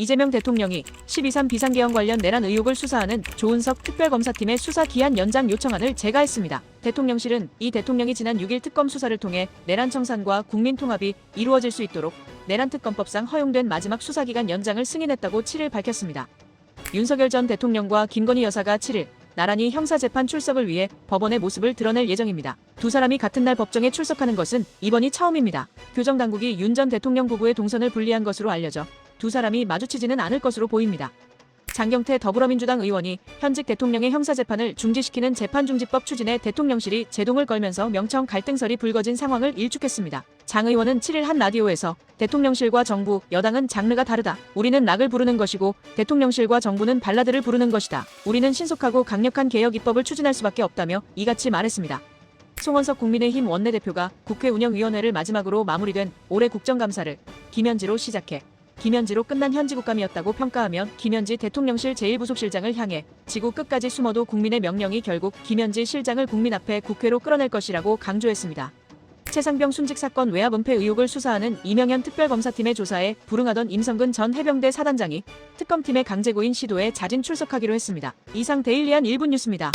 이재명 대통령이 12.3 비상계엄 관련 내란 의혹을 수사하는 조은석 특별검사팀의 수사 기한 연장 요청안을 제가했습니다. 대통령실은 이 대통령이 지난 6일 특검 수사를 통해 내란 청산과 국민 통합이 이루어질 수 있도록 내란 특검법상 허용된 마지막 수사기간 연장을 승인했다고 7일 밝혔습니다. 윤석열 전 대통령과 김건희 여사가 7일 나란히 형사재판 출석을 위해 법원의 모습을 드러낼 예정입니다. 두 사람이 같은 날 법정에 출석하는 것은 이번이 처음입니다. 교정당국이 윤 전 대통령 부부의 동선을 분리한 것으로 알려져 두 사람이 마주치지는 않을 것으로 보입니다. 장경태 더불어민주당 의원이 현직 대통령의 형사재판을 중지시키는 재판중지법 추진에 대통령실이 제동을 걸면서 명청 갈등설이 불거진 상황을 일축했습니다. 장 의원은 7일 한 라디오에서 대통령실과 정부, 여당은 장르가 다르다. 우리는 락을 부르는 것이고 대통령실과 정부는 발라드를 부르는 것이다. 우리는 신속하고 강력한 개혁 입법을 추진할 수밖에 없다며 이같이 말했습니다. 송원석 국민의힘 원내대표가 국회 운영위원회를 마지막으로 마무리된 올해 국정감사를 김현지로 시작해 김현지로 끝난 현지 국감이었다고 평가하며 김현지 대통령실 제1부속실장을 향해 지구 끝까지 숨어도 국민의 명령이 결국 김현지 실장을 국민 앞에 국회로 끌어낼 것이라고 강조했습니다. 최상병 순직 사건 외압 은폐 의혹을 수사하는 이명현 특별검사팀의 조사에 불응하던 임성근 전 해병대 사단장이 특검팀의 강제구인 시도에 자진 출석하기로 했습니다. 이상 데일리한 1분 뉴스입니다.